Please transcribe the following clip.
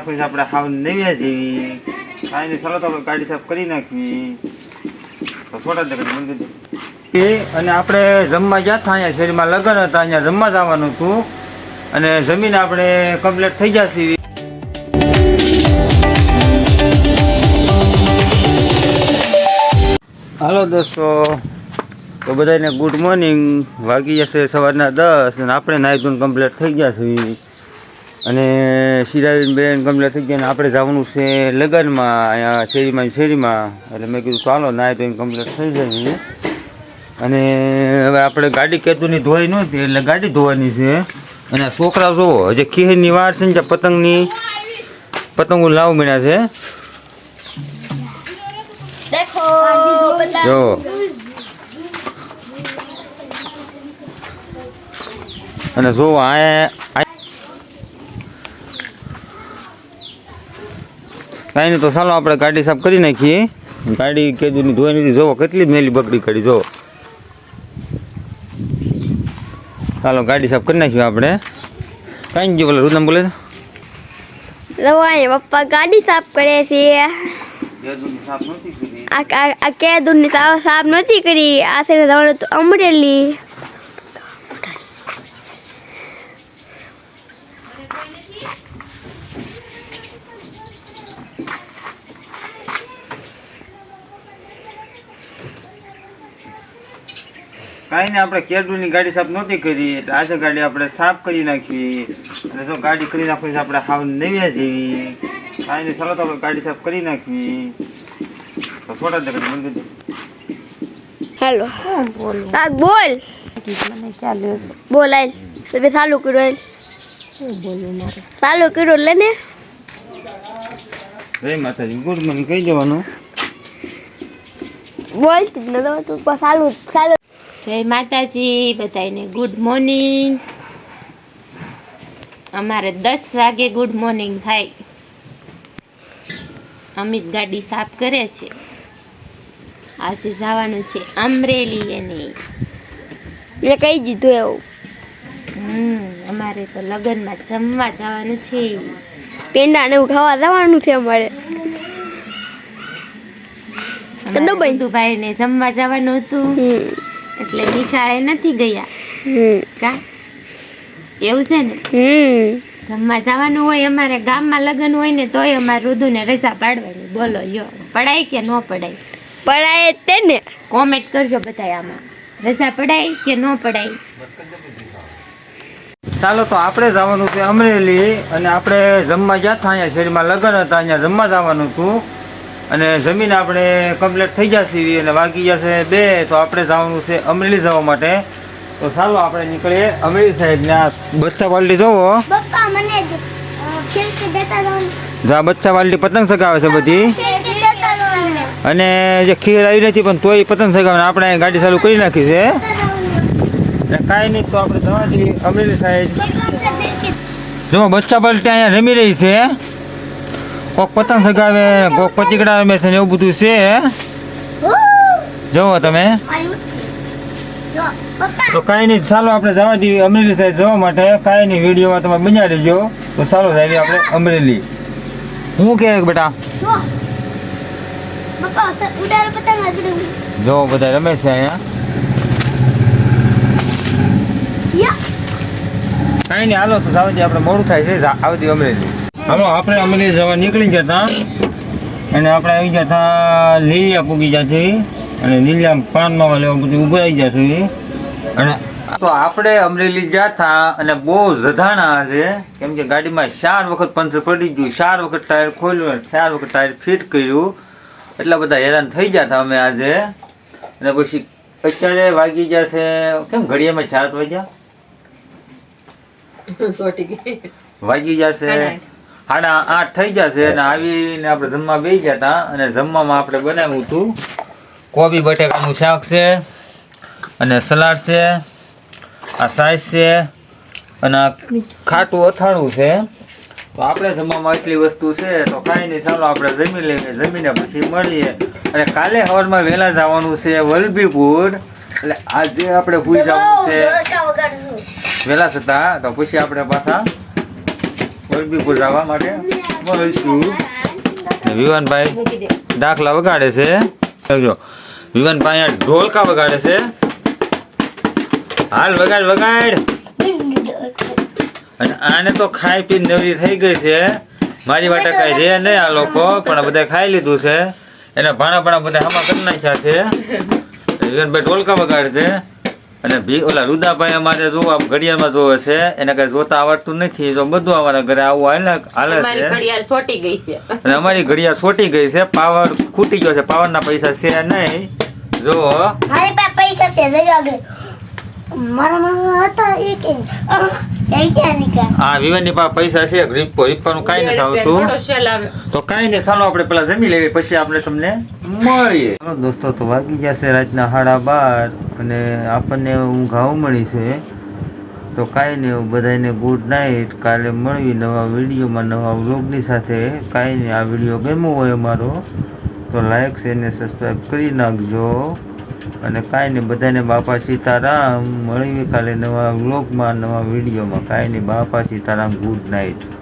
પછી આપણે હાવ નવ્યા જેવી. કાંઈ ચાલો તો આપણે ગાડી સાફ કરી નાખવી. તો છોટા દે મંદિર. એ અને આપણે જમવા ગયા હતા અહીંયા શેરીમાં, લગ્ન હતા, અહીંયા જમવા જવાનું હતું. અને જમીન આપણે કમ્પ્લીટ થઈ જશે હાલો દોસ્તો, તો બધાને ગુડ મોર્નિંગ વાગી જશે સવારના દસ અને આપણે નાઈ ધૂન કમ્પ્લીટ થઈ ગયા છીએ. અને સિરાબેન ગમલા થઈ ગયા આપણે જવાનું છે લગ્નમાં અહીંયા શેરીમાં શેરીમાં. એટલે મેં કીધું ચાલો નાય તો કમ્પ્લીટ થઈ જાય અને હવે આપણે ગાડી કેતુની ધોઈ નહોતી એટલે ગાડી ધોવાની છે. અને છોકરા જુઓ હજી ખીરની વાર છે ને ત્યાં પતંગની પતંગો લાવ મળ્યા છે. જો. અને જો આ કાંઈ નહીં તો ચાલો આપણે ગાડી સાફ કરી નાખીએ. ગાડી કેદુની ધોઈ નથી. જોવો કેટલી મેલી બકડી કરી જોવો ચાલો ગાડી સાફ કરી નાખ્યું આપણે. કાંઈ નહીં બોલે રુદમ બોલે રવાય પપ્પા ગાડી સાફ કરે છે. આ કેદુની સાફ નથી કરી. આ છે તો અમરેલી. કાંઈ નહીં આપણે કેડુની ગાડી સાફ નહોતી કરી. એટલે આજે ગાડી આપણે સાફ કરી નાખી. અને જો ગાડી કરી નાખવી આપણે સાવ નવ્યા જેવી. કાંઈ ચાલો તો આપણે ગાડી સાફ કરી નાખવી. તો છોડા દે ગાડી બંધ. હેલો. હા બોલ? બોલ. આલ તમે ચાલુ કર્યો આલ ચાલુ કર્યો લે ને. જય માતાજી ગુડ મોર્નિંગ. કહી દેવાનું બોલ તું ચાલુ ચાલુ જય માતાજી બધાને ગુડ મોર્નિંગ અમારે દસ વાગે ગુડ મોર્નિંગ થાય. અમિત ગાડી સાફ કરે છે. આજે જવાનું છે અમરેલી એને. મેં કહી દીધું એવું. હમ અમારે તો લગ્નમાં જમવા જવાનું છે. પેંડા ને એવું ખાવા જવાનું છે અમારે. ભાઈ ને જમવા જવાનું હતું. એટલે નિશાળે નથી ગયા. હમ. કા? એવું છે ને? હમ. જમવા જવાનું હોય અમારે ગામમાં લગ્ન હોય ને તોય અમારે રુદુને રજા પાડવાની. બોલો યો પડાય કે ન પડાય? પડાય તે ને. કોમેન્ટ કરજો બધા આમાં. રજા પડાય કે ન પડાય? ચાલો તો આપણે જવાનું છે અમરેલી અને આપણે જમવા ગયા હતા અહીંયા શેરીમાં લગ્ન હતા અહીંયા જમવા જવાનું હતું. અને જમીન આપણે કમ્પ્લીટ થઈ જશે અને વાગી જશે બે તો આપણે જવાનું છે અમરેલી જવા માટે. તો ચાલો આપણે નીકળીએ. અમરેલી સાઈડ ને આ બચ્ચા વાલડી જોવો જ આ બચ્ચા વાલડી પતંગ સગાવે છે બધી. અને જે ખીર આવી નથી પણ તોય પતંગ સગાવે આપણે ગાડી ચાલુ કરી નાખી છે. કાંઈ નહીં તો આપણે જવા દઈએ અમરેલી સાઈડ જો બચ્ચા પલટી અહીંયા રમી રહી છે. કોક પતંગ સગાવે, કોક પચીકડા રમે ને એવું બધું છે જુઓ તમે. તો કાંઈ નહીં, ચાલો આપણે જવા દઈએ અમરેલી સાઈડ જવા માટે. કાંઈ નહીં, વિડીયોમાં તમે બન્યા રહેજો. તો ચાલો જઈએ આપણે અમરેલી. હું કે, બેટા? જો, બધા રમે છે અહીંયા. કાંઈ નહીં, હાલો, તો જવા દઈએ. આપણે મોડું થાય છે. આવતી અમરેલી. હાલો આપણે અમરેલી જવા નીકળી ગયા હતા અને આપણે આવી ગયા હતા લીલિયા પૂગી છે અને લીલિયા પાનમાં લેવા બધું ગયા છે અને તો આપણે અમરેલી ગયા હતા અને બહુ જધાણા હશે કેમ કે ગાડીમાં ચાર વખત પંચર પડી ગયું ચાર વખત ટાયર ખોલ્યું અને ચાર વખત ટાયર ફિટ કર્યું. એટલા બધા હેરાન થઈ ગયા હતા અમે આજે. અને પછી અત્યારે વાગી ગયા છે કેમ ઘડિયામાં ચાર જ વાગ્યા વાગી જશે સાડા આઠ થઈ જશે અને આવીને આપણે જમવા બેસી ગયા હતા અને જમવામાં આપણે બનાવ્યું હતું કોબી બટેકાનું શાક છે અને સલાડ છે આ સાઈઝ છે અને આ ખાટું અથાણું છે. તો આપણે જમવામાં એટલી વસ્તુ છે તો કાંઈ નહીં ચાલો આપણે જમી લઈએ જમીને પછી મળીએ. અને કાલે સવારમાં વહેલા જવાનું છે વલભીપુર. એટલે આજે આપણે ભૂઈ જવાનું છે. વહેલા થતા તો પછી આપણે પાછા માટે. મળીશું. વિવાનભાઈ દાખલા વગાડે છે. જો વિવાનભાઈ આ ઢોલકા વગાડે છે. હાલ વગાડ વગાડ. અને આને તો ખાઈ પી નવરી થઈ ગઈ છે. મારી માટે કઈ રે નહીં આ લોકો, પણ બધા ખાઈ લીધું છે. એના ભાણા ભાણા બધા હમા કરી નાખ્યા છે. વિવાનભાઈ ઢોલકા વગાડે છે. અને ભી ઓલા રુદાભાઈ અમારે જો આમ ઘડિયાળમાં જોવે છે એને કઈ જોતા આવડતું નથી. તો બધું અમારા ઘરે આવું હાલે હાલે છે. ઘડિયાળ સોટી ગઈ છે. અને અમારી ઘડિયાળ છોટી ગઈ છે. પાવર ખૂટી ગયો છે. પાવરના પૈસા છે નહીં. જો મારી પાસે પૈસા છે જજો આગળ. મારા મારા હતા એક એ ક્યાં નીકળ્યા? પાસે પૈસા છે રીપો રીપાનું કાંઈ નથી આવતું. તો કાંઈ નહીં ચાલો આપણે પેલા જમી લેવી પછી આપણે તમને મળીએ. દોસ્તો તો વાગી જશે રાતના સાડા બાર અને આપણને ઊંઘ આવ મળી છે. તો કાંઈ નહીં એવું બધાને ગુડ નાઇટ કાલે મળવી નવા વિડીયોમાં નવા વ્લોગની સાથે. કાંઈ નહીં આ વીડિયો ગમ્યો હોય અમારો તો લાઈક છે ને સબસ્ક્રાઈબ કરી નાખજો. અને કાંઈ નહીં, બધાને બાપા સીતારામ મળવી કાલે નવા વ્લોગમાં, નવા વિડીયોમાં. કાંઈ નહીં, બાપા સીતારામ, ગુડ નાઇટ.